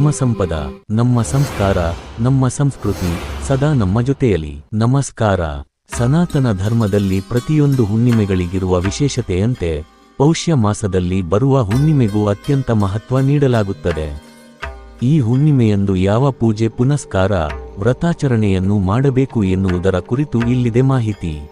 ಧರ್ಮಸಂಪದ ನಮ್ಮ ಸಂಸ್ಕಾರ, ನಮ್ಮ ಸಂಸ್ಕೃತಿ ಸದಾ ನಮ್ಮ ಜೊತೆಯಲ್ಲಿ ನಮಸ್ಕಾರ. ಸನಾತನ ಧರ್ಮದಲ್ಲಿ ಪ್ರತಿಯೊಂದು ಹುಣ್ಣಿಮೆಗಳಿಗಿರುವ ವಿಶೇಷತೆಯಂತೆ ಪೌಷ್ಯ ಮಾಸದಲ್ಲಿ ಬರುವ ಹುಣ್ಣಿಮೆಗೂ ಅತ್ಯಂತ ಮಹತ್ವ ನೀಡಲಾಗುತ್ತದೆ. ಈ ಹುಣ್ಣಿಮೆಯಂದು ಯಾವ ಪೂಜೆ, ಪುನಸ್ಕಾರ, ವ್ರತಾಚರಣೆಯನ್ನು ಮಾಡಬೇಕು ಎನ್ನುವುದರ ಕುರಿತು ಇಲ್ಲಿದೆ ಮಾಹಿತಿ.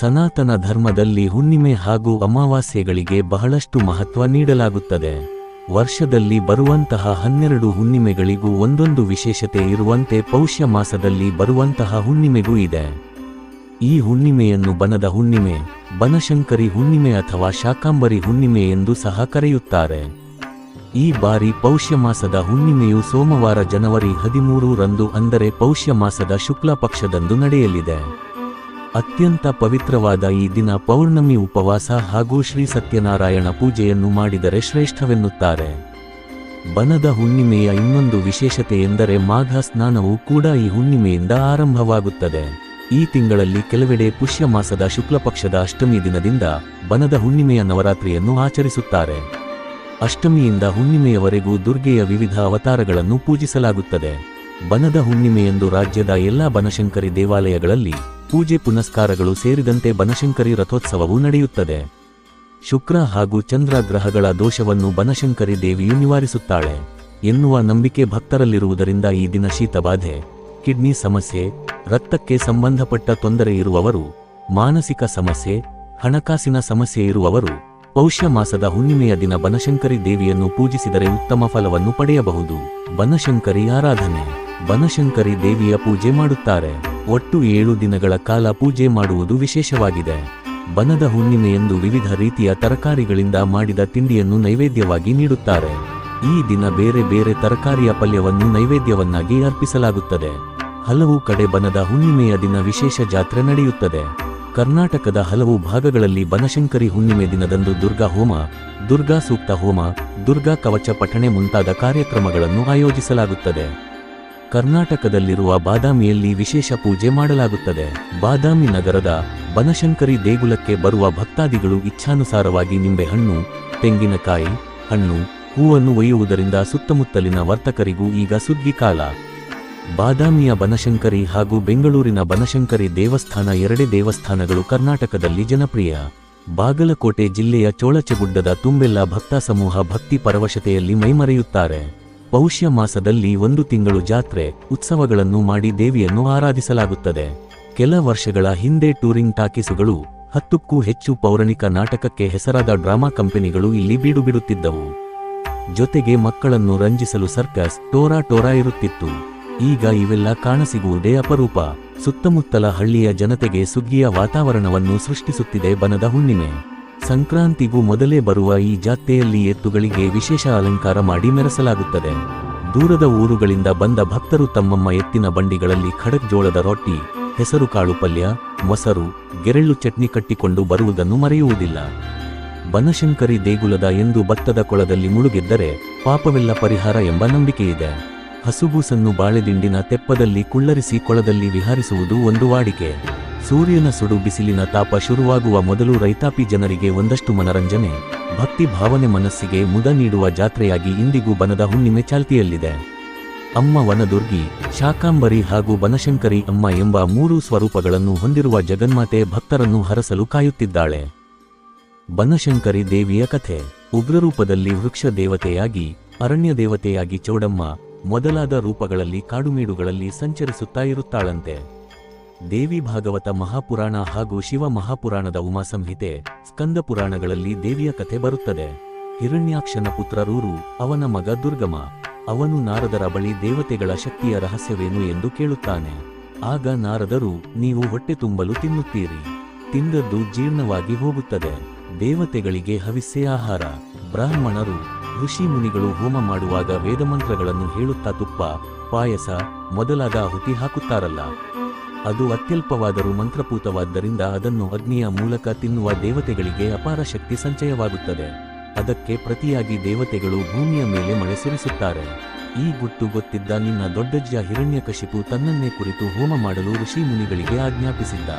ಸನಾತನ ಧರ್ಮದಲ್ಲಿ ಹುಣ್ಣಿಮೆ ಹಾಗೂ ಅಮಾವಾಸ್ಯೆಗಳಿಗೆ ಬಹಳಷ್ಟು ಮಹತ್ವ ನೀಡಲಾಗುತ್ತದೆ. ವರ್ಷದಲ್ಲಿ ಬರುವಂತಹ ಹನ್ನೆರಡು ಹುಣ್ಣಿಮೆಗಳಿಗೂ ಒಂದೊಂದು ವಿಶೇಷತೆ ಇರುವಂತೆ ಪೌಷ್ಯ ಮಾಸದಲ್ಲಿ ಬರುವಂತಹ ಹುಣ್ಣಿಮೆಗೂ ಇದೆ. ಈ ಹುಣ್ಣಿಮೆಯನ್ನು ಬನದ ಹುಣ್ಣಿಮೆ, ಬನಶಂಕರಿ ಹುಣ್ಣಿಮೆ ಅಥವಾ ಶಾಕಾಂಬರಿ ಹುಣ್ಣಿಮೆ ಎಂದು ಸಹ ಕರೆಯುತ್ತಾರೆ. ಈ ಬಾರಿ ಪೌಷ್ಯ ಮಾಸದ ಹುಣ್ಣಿಮೆಯು ಸೋಮವಾರ ಜನವರಿ ಹದಿಮೂರು ರಂದು ಅಂದರೆ ಪೌಷ್ಯ ಮಾಸದ ಶುಕ್ಲ ಪಕ್ಷದಂದು ನಡೆಯಲಿದೆ. ಅತ್ಯಂತ ಪವಿತ್ರವಾದ ಈ ದಿನ ಪೌರ್ಣಮಿ ಉಪವಾಸ ಹಾಗೂ ಶ್ರೀ ಸತ್ಯನಾರಾಯಣ ಪೂಜೆಯನ್ನು ಮಾಡಿದರೆ ಶ್ರೇಷ್ಠವೆನ್ನುತ್ತಾರೆ. ಬನದ ಹುಣ್ಣಿಮೆಯ ಇನ್ನೊಂದು ವಿಶೇಷತೆ ಎಂದರೆ ಮಾಘ ಸ್ನಾನವು ಕೂಡ ಈ ಹುಣ್ಣಿಮೆಯಿಂದ ಆರಂಭವಾಗುತ್ತದೆ. ಈ ತಿಂಗಳಲ್ಲಿ ಕೆಲವೆಡೆ ಪುಷ್ಯ ಮಾಸದ ಶುಕ್ಲಪಕ್ಷದ ಅಷ್ಟಮಿ ದಿನದಿಂದ ಬನದ ಹುಣ್ಣಿಮೆಯ ನವರಾತ್ರಿಯನ್ನು ಆಚರಿಸುತ್ತಾರೆ. ಅಷ್ಟಮಿಯಿಂದ ಹುಣ್ಣಿಮೆಯವರೆಗೂ ದುರ್ಗೆಯ ವಿವಿಧ ಅವತಾರಗಳನ್ನು ಪೂಜಿಸಲಾಗುತ್ತದೆ. ಬನದ ಹುಣ್ಣಿಮೆಯಂದು ರಾಜ್ಯದ ಎಲ್ಲಾ ಬನಶಂಕರಿ ದೇವಾಲಯಗಳಲ್ಲಿ ಪೂಜೆ ಪುನಸ್ಕಾರಗಳು ಸೇರಿದಂತೆ ಬನಶಂಕರಿ ರಥೋತ್ಸವವು ನಡೆಯುತ್ತದೆ. ಶುಕ್ರ ಹಾಗೂ ಚಂದ್ರ ಗ್ರಹಗಳ ದೋಷವನ್ನು ಬನಶಂಕರಿ ದೇವಿಯು ನಿವಾರಿಸುತ್ತಾಳೆ. ಎನ್ನುವ ನಂಬಿಕೆ ಭಕ್ತರಲ್ಲಿರುವುದರಿಂದ ಈ ದಿನ ಶೀತಬಾಧೆ, ಕಿಡ್ನಿ ಸಮಸ್ಯೆ, ರಕ್ತಕ್ಕೆ ಸಂಬಂಧಪಟ್ಟ ತೊಂದರೆ ಇರುವವರು, ಮಾನಸಿಕ ಸಮಸ್ಯೆ, ಹಣಕಾಸಿನ ಸಮಸ್ಯೆ ಇರುವವರು, ಪೌಷ್ಯ ಮಾಸದ ಹುಣ್ಣಿಮೆಯ ದಿನ ಬನಶಂಕರಿ ದೇವಿಯನ್ನು ಪೂಜಿಸಿದರೆ ಉತ್ತಮ ಫಲವನ್ನು ಪಡೆಯಬಹುದು. ಬನಶಂಕರಿ ಆರಾಧನೆ, ಬನಶಂಕರಿ ದೇವಿಯ ಪೂಜೆ ಮಾಡುತ್ತಾರೆ. ಒಟ್ಟು ಏಳು ದಿನಗಳ ಕಾಲ ಪೂಜೆ ಮಾಡುವುದು ವಿಶೇಷವಾಗಿದೆ. ಬನದ ಹುಣ್ಣಿಮೆಯೆಂದು ವಿವಿಧ ರೀತಿಯ ತರಕಾರಿಗಳಿಂದ ಮಾಡಿದ ತಿಂಡಿಯನ್ನು ನೈವೇದ್ಯವಾಗಿ ನೀಡುತ್ತಾರೆ. ಈ ದಿನ ಬೇರೆ ಬೇರೆ ತರಕಾರಿಯ ಪಲ್ಯವನ್ನು ನೈವೇದ್ಯವನ್ನಾಗಿ ಅರ್ಪಿಸಲಾಗುತ್ತದೆ. ಹಲವು ಕಡೆ ಬನದ ಹುಣ್ಣಿಮೆಯ ದಿನ ವಿಶೇಷ ಜಾತ್ರೆ ನಡೆಯುತ್ತದೆ. ಕರ್ನಾಟಕದ ಹಲವು ಭಾಗಗಳಲ್ಲಿ ಬನಶಂಕರಿ ಹುಣ್ಣಿಮೆ ದಿನದಂದು ದುರ್ಗಾ ಹೋಮ, ದುರ್ಗಾ ಸೂಕ್ತ ಹೋಮ, ದುರ್ಗಾ ಕವಚ ಪಠಣೆ ಮುಂತಾದ ಕಾರ್ಯಕ್ರಮಗಳನ್ನು ಆಯೋಜಿಸಲಾಗುತ್ತದೆ. ಕರ್ನಾಟಕದಲ್ಲಿರುವ ಬಾದಾಮಿಯಲ್ಲಿ ವಿಶೇಷ ಪೂಜೆ ಮಾಡಲಾಗುತ್ತದೆ. ಬಾದಾಮಿ ನಗರದ ಬನಶಂಕರಿ ದೇಗುಲಕ್ಕೆ ಬರುವ ಭಕ್ತಾದಿಗಳು ಇಚ್ಛಾನುಸಾರವಾಗಿ ನಿಂಬೆಹಣ್ಣು, ತೆಂಗಿನಕಾಯಿ, ಹಣ್ಣು, ಹೂವನ್ನು ಒಯ್ಯುವುದರಿಂದ ಸುತ್ತಮುತ್ತಲಿನ ವರ್ತಕರಿಗೂ ಈಗ ಸುಗ್ಗಿ ಕಾಲ. ಬಾದಾಮಿಯ ಬನಶಂಕರಿ ಹಾಗೂ ಬೆಂಗಳೂರಿನ ಬನಶಂಕರಿ ದೇವಸ್ಥಾನ ಎರಡೇ ದೇವಸ್ಥಾನಗಳು ಕರ್ನಾಟಕದಲ್ಲಿ ಜನಪ್ರಿಯ. ಬಾಗಲಕೋಟೆ ಜಿಲ್ಲೆಯ ಚೋಳಚಗುಡ್ಡದ ತುಂಬೆಲ್ಲ ಭಕ್ತ ಸಮೂಹ ಭಕ್ತಿ ಪರವಶತೆಯಲ್ಲಿ ಮೈಮರೆಯುತ್ತಾರೆ. ಪೌಷ್ಯ ಮಾಸದಲ್ಲಿ ಒಂದು ತಿಂಗಳು ಜಾತ್ರೆ, ಉತ್ಸವಗಳನ್ನು ಮಾಡಿ ದೇವಿಯನ್ನು ಆರಾಧಿಸಲಾಗುತ್ತದೆ. ಕೆಲ ವರ್ಷಗಳ ಹಿಂದೆ ಟೂರಿಂಗ್ ಟಾಕೀಸುಗಳು, ಹತ್ತಕ್ಕೂ ಹೆಚ್ಚು ಪೌರಾಣಿಕ ನಾಟಕಕ್ಕೆ ಹೆಸರಾದ ಡ್ರಾಮಾ ಕಂಪನಿಗಳು ಇಲ್ಲಿ ಬೀಡುಬಿಡುತ್ತಿದ್ದವು ಜೊತೆಗೆ ಮಕ್ಕಳನ್ನು ರಂಜಿಸಲು ಸರ್ಕಸ್, ಟೋರಾ ಟೋರಾ ಇರುತ್ತಿತ್ತು. ಈಗ ಇವೆಲ್ಲ ಕಾಣಸಿಗುವುದೇ ಅಪರೂಪ. ಸುತ್ತಮುತ್ತಲ ಹಳ್ಳಿಯ ಜನತೆಗೆ ಸುಗ್ಗಿಯ ವಾತಾವರಣವನ್ನು ಸೃಷ್ಟಿಸುತ್ತಿದೆ ಬನದ ಹುಣ್ಣಿಮೆ. ಸಂಕ್ರಾಂತಿಗೂ ಮೊದಲೇ ಬರುವ ಈ ಜಾತ್ರೆಯಲ್ಲಿ ಎತ್ತುಗಳಿಗೆ ವಿಶೇಷ ಅಲಂಕಾರ ಮಾಡಿ ಮೆರೆಸಲಾಗುತ್ತದೆ. ದೂರದ ಊರುಗಳಿಂದ ಬಂದ ಭಕ್ತರು ತಮ್ಮಮ್ಮ ಎತ್ತಿನ ಬಂಡಿಗಳಲ್ಲಿ ಖಡಕ್ ಜೋಳದ ರೊಟ್ಟಿ, ಹೆಸರು ಕಾಳು ಪಲ್ಯ, ಮೊಸರು ಗೆರೆಳ್ಳು ಚಟ್ನಿ ಕಟ್ಟಿಕೊಂಡು ಬರುವುದನ್ನು ಮರೆಯುವುದಿಲ್ಲ. ಬನಶಂಕರಿ ದೇಗುಲದ ಎಂದು ಭತ್ತದ ಕೊಳದಲ್ಲಿ ಮುಳುಗಿದ್ದರೆ ಪಾಪವೆಲ್ಲ ಪರಿಹಾರ ಎಂಬ ನಂಬಿಕೆಯಿದೆ. ಹಸುಗೂಸನ್ನು ಬಾಳೆದಿಂಡಿನ ತೆಪ್ಪದಲ್ಲಿ ಕುಳ್ಳರಿಸಿ ಕೊಳದಲ್ಲಿ ವಿಹಾರಿಸುವುದು ಒಂದು ವಾಡಿಕೆ. ಸೂರ್ಯನ ಸುಡು ಬಿಸಿಲಿನ ತಾಪ ಶುರುವಾಗುವ ಮೊದಲು ರೈತಾಪಿ ಜನರಿಗೆ ಒಂದಷ್ಟು ಮನರಂಜನೆ, ಭಕ್ತಿ ಭಾವನೆ ಮನಸ್ಸಿಗೆ ಮುದ ನೀಡುವ ಜಾತ್ರೆಯಾಗಿ ಇಂದಿಗೂ ಬನದ ಹುಣ್ಣಿಮೆ ಚಾಲ್ತಿಯಲ್ಲಿದೆ. ಅಮ್ಮ ವನದುರ್ಗಿ, ಶಾಕಾಂಬರಿ ಹಾಗೂ ಬನಶಂಕರಿ ಅಮ್ಮ ಎಂಬ ಮೂರು ಸ್ವರೂಪಗಳನ್ನು ಹೊಂದಿರುವ ಜಗನ್ಮಾತೆ ಭಕ್ತರನ್ನು ಹರಸಲು ಕಾಯುತ್ತಿದ್ದಾಳೆ. ಬನಶಂಕರಿ ದೇವಿಯ ಕಥೆ, ಉಗ್ರರೂಪದಲ್ಲಿ ವೃಕ್ಷ ದೇವತೆಯಾಗಿ, ಅರಣ್ಯ ದೇವತೆಯಾಗಿ ಚೌಡಮ್ಮ ಮೊದಲಾದ ರೂಪಗಳಲ್ಲಿ ಕಾಡುಮೇಡುಗಳಲ್ಲಿ ಸಂಚರಿಸುತ್ತಾ ಇರುತ್ತಾಳಂತೆ. ದೇವಿ ಭಾಗವತ ಮಹಾಪುರಾಣ ಹಾಗೂ ಶಿವ ಮಹಾಪುರಾಣದ ಉಮಾ ಸಂಹಿತೆ ಸ್ಕಂದ ಪುರಾಣಗಳಲ್ಲಿ ದೇವಿಯ ಕಥೆ ಬರುತ್ತದೆ. ಹಿರಣ್ಯಾಕ್ಷನ ಪುತ್ರ ರೂರು ಅವನ ಮಗ ದುರ್ಗಮ. ಅವನು ನಾರದರ ಬಳಿ ದೇವತೆಗಳ ಶಕ್ತಿಯ ರಹಸ್ಯವೇನು ಎಂದು ಕೇಳುತ್ತಾನೆ. ಆಗ ನಾರದರು, ನೀವು ಹೊಟ್ಟೆ ತುಂಬಲು ತಿನ್ನುತ್ತೀರಿ. ತಿಂದದ್ದು ಜೀರ್ಣವಾಗಿ ಹೋಗುತ್ತದೆ. ದೇವತೆಗಳಿಗೆ ಹವಿಸ್ಸೆ ಆಹಾರ. ಬ್ರಾಹ್ಮಣರು, ಋಷಿ ಮುನಿಗಳು ಹೋಮ ಮಾಡುವಾಗ ವೇದಮಂತ್ರಗಳನ್ನು ಹೇಳುತ್ತಾ ತುಪ್ಪ, ಪಾಯಸ ಮೊದಲಾದ ಆಹುತಿ ಹಾಕುತ್ತಾರಲ್ಲ. ಅದು ಅತ್ಯಲ್ಪವಾದರೂ ಮಂತ್ರಪೂತವಾದ್ದರಿಂದ ಅದನ್ನು ಅಗ್ನಿಯ ಮೂಲಕ ತಿನ್ನುವ ದೇವತೆಗಳಿಗೆ ಅಪಾರ ಶಕ್ತಿ ಸಂಚಯವಾಗುತ್ತದೆ. ಅದಕ್ಕೆ ಪ್ರತಿಯಾಗಿ ದೇವತೆಗಳು ಭೂಮಿಯ ಮೇಲೆ ಮಳೆ ಸುರಿಸುತ್ತಾರೆ. ಈ ಗುಟ್ಟು ಗೊತ್ತಿದ್ದ ನಿನ್ನ ದೊಡ್ಡಜ್ಜ ಹಿರಣ್ಯಕಶಿಪು ತನ್ನನ್ನೇ ಕುರಿತು ಹೋಮ ಮಾಡಲು ಋಷಿ ಮುನಿಗಳಿಗೆ ಆಜ್ಞಾಪಿಸಿದ್ದ.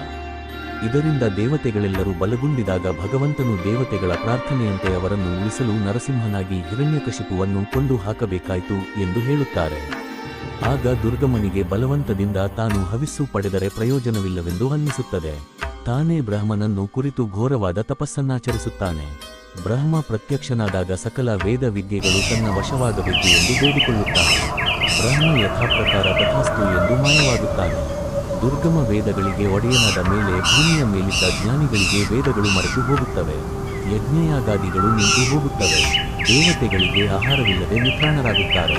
ಇದರಿಂದ ದೇವತೆಗಳೆಲ್ಲರೂ ಬಲಗೊಂಡಿದಾಗ ಭಗವಂತನು ದೇವತೆಗಳ ಪ್ರಾರ್ಥನೆಯಂತೆ ಅವರನ್ನು ಉಳಿಸಲು ನರಸಿಂಹನಾಗಿ ಹಿರಣ್ಯಕಶಿಪುವನ್ನು ಕೊಂದು ಹಾಕಬೇಕಾಯಿತು ಎಂದು ಹೇಳುತ್ತಾರೆ. ಆಗ ದುರ್ಗಮನಿಗೆ ಬಲವಂತದಿಂದ ತಾನು ಹವಿಸ್ಸು ಪಡೆದರೆ ಪ್ರಯೋಜನವಿಲ್ಲವೆಂದು ಅನ್ನಿಸುತ್ತದೆ. ತಾನೇ ಬ್ರಹ್ಮನನ್ನು ಕುರಿತು ಘೋರವಾದ ತಪಸ್ಸನ್ನಾಚರಿಸುತ್ತಾನೆ. ಬ್ರಹ್ಮ ಪ್ರತ್ಯಕ್ಷನಾದಾಗ ಸಕಲ ವೇದ ವಿದ್ಯೆಗಳು ತನ್ನ ವಶವಾಗಬೇಕು ಎಂದು ಬೇಡಿಕೊಳ್ಳುತ್ತಾನೆ. ಬ್ರಹ್ಮ ಯಥಾಪ್ರಕಾರ ತಥಾಸ್ತು ಎಂದು ಮಾಯವಾಗುತ್ತಾನೆ. ದುರ್ಗಮ ವೇದಗಳಿಗೆ ಒಡೆಯನಾದ ಮೇಲೆ ಭೂಮಿಯ ಮೇಲಿದ್ದ ಜ್ಞಾನಿಗಳಿಗೆ ವೇದಗಳು ಮರೆತು ಹೋಗುತ್ತವೆ. ಯಜ್ಞಯಾಗಾದಿಗಳು ನಿಂತು ಹೋಗುತ್ತವೆ. ದೇವತೆಗಳಿಗೆ ಆಹಾರವಿಲ್ಲದೆ ನಿತ್ರಾಣರಾಗುತ್ತಾರೆ.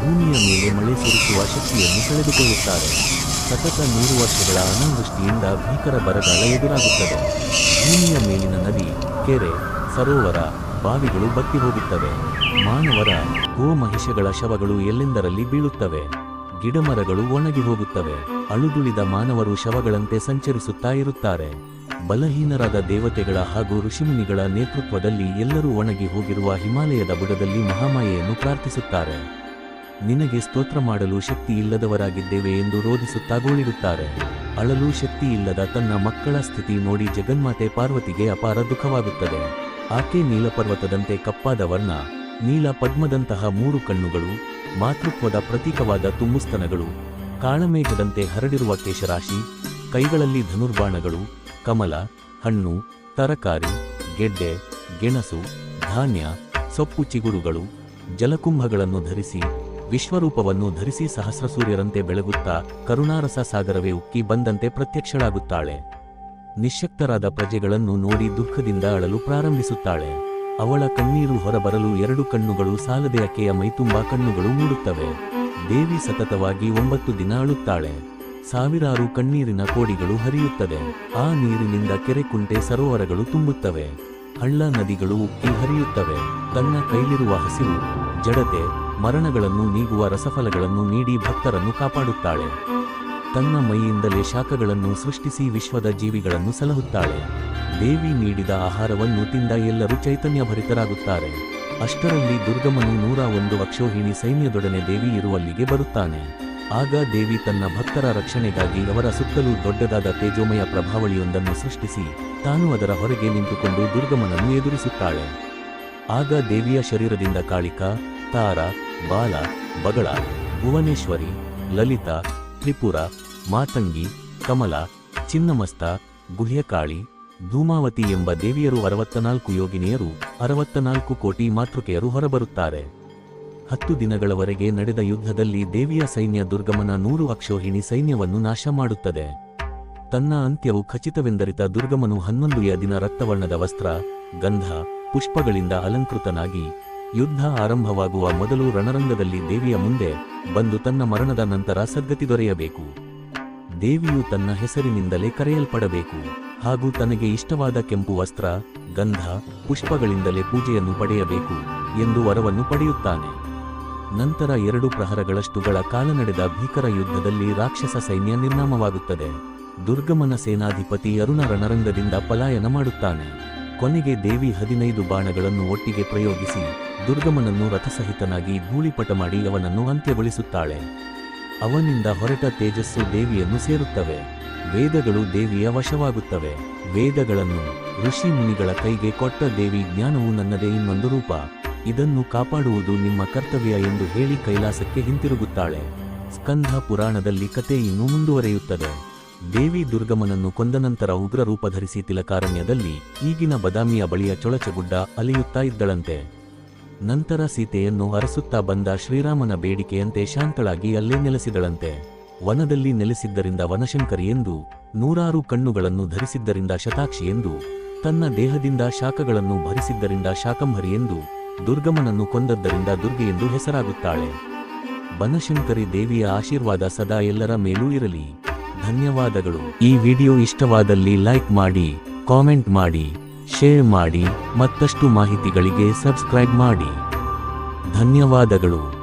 ಭೂಮಿಯ ಮೇಲೆ ಮಳೆ ಸುರಿಸುವ ಶಕ್ತಿಯನ್ನು ಕಳೆದುಕೊಳ್ಳುತ್ತಾರೆ. ಸತತ ನೂರು ವರ್ಷಗಳ ಅನಾವೃಷ್ಟಿಯಿಂದ ಭೀಕರ ಬರಗಾಲ ಎದುರಾಗುತ್ತದೆ. ಭೂಮಿಯ ಮೇಲಿನ ನದಿ, ಕೆರೆ, ಸರೋವರ, ಬಾವಿಗಳು ಬತ್ತಿ ಹೋಗುತ್ತವೆ. ಮಾನವರ ಗೋಮಹಿಷಗಳ ಶವಗಳು ಎಲ್ಲೆಂದರಲ್ಲಿ ಬೀಳುತ್ತವೆ. ಗಿಡಮರಗಳು ಒಣಗಿ ಹೋಗುತ್ತವೆ. ಅಳುದುಳಿದ ಮಾನವರು ಶವಗಳಂತೆ ಸಂಚರಿಸುತ್ತಾ ಇರುತ್ತಾರೆ. ಬಲಹೀನರಾದ ದೇವತೆಗಳ ಹಾಗೂ ಋಷಿಮುನಿಗಳ ನೇತೃತ್ವದಲ್ಲಿ ಎಲ್ಲರೂ ಒಣಗಿ ಹೋಗಿರುವ ಹಿಮಾಲಯದ ಬುಡದಲ್ಲಿ ಮಹಾಮಾಯೆಯನ್ನು ಪ್ರಾರ್ಥಿಸುತ್ತಾರೆ. ನಿನಗೆ ಸ್ತೋತ್ರ ಮಾಡಲು ಶಕ್ತಿ ಇಲ್ಲದವರಾಗಿದ್ದೇವೆ ಎಂದು ರೋಧಿಸುತ್ತಾ ಗೋಳಿಡುತ್ತಾರೆ. ಅಳಲು ಶಕ್ತಿ ಇಲ್ಲದ ತನ್ನ ಮಕ್ಕಳ ಸ್ಥಿತಿ ನೋಡಿ ಜಗನ್ಮಾತೆ ಪಾರ್ವತಿಗೆ ಅಪಾರ ದುಃಖವಾಗುತ್ತದೆ. ಆಕೆ ನೀಲಪರ್ವತದಂತೆ ಕಪ್ಪಾದ ವರ್ಣ, ನೀಲ ಪದ್ಮದಂತಹ ಮೂರು ಕಣ್ಣುಗಳು, ಮಾತೃತ್ವದ ಪ್ರತೀಕವಾದ ತುಂಬುಸ್ತನಗಳು, ಕಾಳಮೇಘದಂತೆ ಹರಡಿರುವ ಕೇಶರಾಶಿ, ಕೈಗಳಲ್ಲಿ ಧನುರ್ಬಾಣಗಳು ಕಮಲ, ಹಣ್ಣು, ತರಕಾರಿ, ಗೆಡ್ಡೆ, ಗೆಣಸು, ಧಾನ್ಯ, ಸೊಪ್ಪು ಚಿಗುರುಗಳು, ಜಲಕುಂಭಗಳನ್ನು ಧರಿಸಿ, ವಿಶ್ವರೂಪವನ್ನು ಧರಿಸಿ ಸಹಸ್ರ ಸೂರ್ಯರಂತೆ ಬೆಳಗುತ್ತಾ ಕರುಣಾರಸ ಸಾಗರವೇ ಉಕ್ಕಿ ಬಂದಂತೆ ಪ್ರತ್ಯಕ್ಷಳಾಗುತ್ತಾಳೆ. ನಿಶ್ಯಕ್ತರಾದ ಪ್ರಜೆಗಳನ್ನು ನೋಡಿ ದುಃಖದಿಂದ ಅಳಲು ಪ್ರಾರಂಭಿಸುತ್ತಾಳೆ. ಅವಳ ಕಣ್ಣೀರು ಹೊರಬರಲು ಎರಡು ಕಣ್ಣುಗಳು ಸಾಲದೆ ಅಕೆಯ ಮೈತುಂಬಾ ಕಣ್ಣುಗಳು ಮೂಡುತ್ತವೆ. ದೇವಿ ಸತತವಾಗಿ ಒಂಬತ್ತು ದಿನ ಅಳುತ್ತಾಳೆ. ಸಾವಿರಾರು ಕಣ್ಣೀರಿನ ಕೋಡಿಗಳು ಹರಿಯುತ್ತದೆ ಆ ನೀರಿನಿಂದ ಕೆರೆ ಕುಂಟೆ ಸರೋವರಗಳು ತುಂಬುತ್ತವೆ. ಹಳ್ಳ ನದಿಗಳು ಉಕ್ಕಿ ಹರಿಯುತ್ತವೆ. ತನ್ನ ಕೈಲಿರುವ ಹಸಿವು, ಜಡತೆ, ಮರಣಗಳನ್ನು ನೀಗುವ ರಸಫಲಗಳನ್ನು ನೀಡಿ ಭಕ್ತರನ್ನು ಕಾಪಾಡುತ್ತಾಳೆ. ತನ್ನ ಮೈಯಿಂದಲೇ ಶಾಖಗಳನ್ನು ಸೃಷ್ಟಿಸಿ ವಿಶ್ವದ ಜೀವಿಗಳನ್ನು ಸಲಹುತ್ತಾಳೆ. ದೇವಿ ನೀಡಿದ ಆಹಾರವನ್ನು ತಿಂದ ಎಲ್ಲರೂ ಚೈತನ್ಯಭರಿತರಾಗುತ್ತಾರೆ. ಅಷ್ಟರಲ್ಲಿ ದುರ್ಗಮನು ನೂರ ಒಂದು ಅಕ್ಷೋಹಿಣಿ ಸೈನ್ಯದೊಡನೆ ದೇವಿ ಇರುವಲ್ಲಿಗೆ ಬರುತ್ತಾನೆ. ಆಗ ದೇವಿ ತನ್ನ ಭಕ್ತರ ರಕ್ಷಣೆಗಾಗಿ ಅವರ ಸುತ್ತಲೂ ದೊಡ್ಡದಾದ ತೇಜೋಮಯ ಪ್ರಭಾವಳಿಯೊಂದನ್ನು ಸೃಷ್ಟಿಸಿ, ತಾನು ಅದರ ಹೊರಗೆ ನಿಂತುಕೊಂಡು ದುರ್ಗಮನನ್ನು ಎದುರಿಸುತ್ತಾಳೆ. ಆಗ ದೇವಿಯ ಶರೀರದಿಂದ ಕಾಳಿಕ, ತಾರ, ಬಾಲ, ಬಗಳ, ಭುವನೇಶ್ವರಿ, ಲಲಿತಾ, ತ್ರಿಪುರ, ಮಾತಂಗಿ, ಕಮಲ, ಚಿನ್ನಮಸ್ತ, ಗುಹ್ಯಕಾಳಿ, ಧೂಮಾವತಿ ಎಂಬ ದೇವಿಯರು ಅರವತ್ತನಾಲ್ಕು ಯೋಗಿನಿಯರು, ಅರವತ್ತನಾಲ್ಕು ಕೋಟಿ ಮಾತೃಕೆಯರು ಹೊರಬರುತ್ತಾರೆ. ಹತ್ತು ದಿನಗಳವರೆಗೆ ನಡೆದ ಯುದ್ಧದಲ್ಲಿ ದೇವಿಯ ಸೈನ್ಯ ದುರ್ಗಮನ ನೂರು ಅಕ್ಷೋಹಿಣಿ ಸೈನ್ಯವನ್ನು ನಾಶ ಮಾಡುತ್ತದೆ. ತನ್ನ ಅಂತ್ಯವು ಖಚಿತವೆಂದರಿತ ದುರ್ಗಮನು ಹನ್ನೊಂದುಯ ದಿನ ರಕ್ತವರ್ಣದ ವಸ್ತ್ರ, ಗಂಧ, ಪುಷ್ಪಗಳಿಂದ ಅಲಂಕೃತನಾಗಿ ಯುದ್ಧ ಆರಂಭವಾಗುವ ಮೊದಲು ರಣರಂಗದಲ್ಲಿ ದೇವಿಯ ಮುಂದೆ ಬಂದು ತನ್ನ ಮರಣದ ನಂತರ ಸದ್ಗತಿ ದೊರೆಯಬೇಕು. ದೇವಿಯು ತನ್ನ ಹೆಸರಿನಿಂದಲೇ ಕರೆಯಲ್ಪಡಬೇಕು ಹಾಗೂ ತನಗೆ ಇಷ್ಟವಾದ ಕೆಂಪು ವಸ್ತ್ರ, ಗಂಧ, ಪುಷ್ಪಗಳಿಂದಲೇ ಪೂಜೆಯನ್ನು ಪಡೆಯಬೇಕು ಎಂದು ವರವನ್ನು ಪಡೆಯುತ್ತಾನೆ. ನಂತರ ಎರಡು ಪ್ರಹರಗಳಷ್ಟುಗಳ ಕಾಲ ನಡೆದ ಭೀಕರ ಯುದ್ಧದಲ್ಲಿ ರಾಕ್ಷಸ ಸೈನ್ಯ ನಿರ್ನಾಮವಾಗುತ್ತದೆ. ದುರ್ಗಮನ ಸೇನಾಧಿಪತಿ ಅರುಣ ರಣರಂಗದಿಂದ ಪಲಾಯನ ಮಾಡುತ್ತಾನೆ. ಕೊನೆಗೆ ದೇವಿ ಹದಿನೈದು ಬಾಣಗಳನ್ನು ಒಟ್ಟಿಗೆ ಪ್ರಯೋಗಿಸಿ ದುರ್ಗಮನನ್ನು ರಥಸಹಿತನಾಗಿ ಧೂಳಿಪಟ ಮಾಡಿ ಅವನನ್ನು ಅಂತ್ಯಗೊಳಿಸುತ್ತಾಳೆ. ಅವನಿಂದ ಹೊರಟ ತೇಜಸ್ಸು ದೇವಿಯನ್ನು ಸೇರುತ್ತವೆ. ವೇದಗಳು ದೇವಿಯ ವಶವಾಗುತ್ತವೆ. ವೇದಗಳನ್ನು ಋಷಿ ಮುನಿಗಳ ಕೈಗೆ ಕೊಟ್ಟ ದೇವಿ ಜ್ಞಾನವು ನನ್ನದೇ ಇನ್ನೊಂದು ರೂಪ. ಇದನ್ನು ಕಾಪಾಡುವುದು ನಿಮ್ಮ ಕರ್ತವ್ಯ ಎಂದು ಹೇಳಿ ಕೈಲಾಸಕ್ಕೆ ಹಿಂತಿರುಗುತ್ತಾಳೆ. ಸ್ಕಂಧ ಪುರಾಣದಲ್ಲಿ ಕತೆ ಇನ್ನೂ ಮುಂದುವರೆಯುತ್ತದೆ. ದೇವಿ ದುರ್ಗಮನನ್ನು ಕೊಂದ ನಂತರ ಉಗ್ರ ರೂಪ ಧರಿಸಿ ತಿಲಕಾರಣ್ಯದಲ್ಲಿ ಈಗಿನ ಬದಾಮಿಯ ಬಳಿಯ ಚೊಳಚಗುಡ್ಡ ಅಲೆಯುತ್ತಾ ಇದ್ದಳಂತೆ. ನಂತರ ಸೀತೆಯನ್ನು ಅರಸುತ್ತಾ ಬಂದ ಶ್ರೀರಾಮನ ಬೇಡಿಕೆಯಂತೆ ಶಾಂತಳಾಗಿ ಅಲ್ಲೇ ನೆಲೆಸಿದಳಂತೆ. ವನದಲ್ಲಿ ನೆಲೆಸಿದ್ದರಿಂದ ವನಶಂಕರಿ ಎಂದು, ನೂರಾರು ಕಣ್ಣುಗಳನ್ನು ಧರಿಸಿದ್ದರಿಂದ ಶತಾಕ್ಷಿ ಎಂದು, ತನ್ನ ದೇಹದಿಂದ ಶಾಖಗಳನ್ನು ಭರಿಸಿದ್ದರಿಂದ ಶಾಕಂಭರಿ ಎಂದು ದುರ್ಗಮನನ್ನು ಕೊಂದದ್ದರಿಂದ ದುರ್ಗೆ ಎಂದು ಹೆಸರಾಗುತ್ತಾಳೆ. ಬನಶಂಕರಿ ದೇವಿಯ ಆಶೀರ್ವಾದ ಸದಾ ಎಲ್ಲರ ಮೇಲೂ ಇರಲಿ. ಧನ್ಯವಾದಗಳು. ಈ ವಿಡಿಯೋ ಇಷ್ಟವಾದಲ್ಲಿ ಲೈಕ್ ಮಾಡಿ, ಕಾಮೆಂಟ್ ಮಾಡಿ, ಶೇರ್ ಮಾಡಿ, ಮತ್ತಷ್ಟು ಮಾಹಿತಿಗಳಿಗೆ ಸಬ್ಸ್ಕ್ರೈಬ್ ಮಾಡಿ. ಧನ್ಯವಾದಗಳು.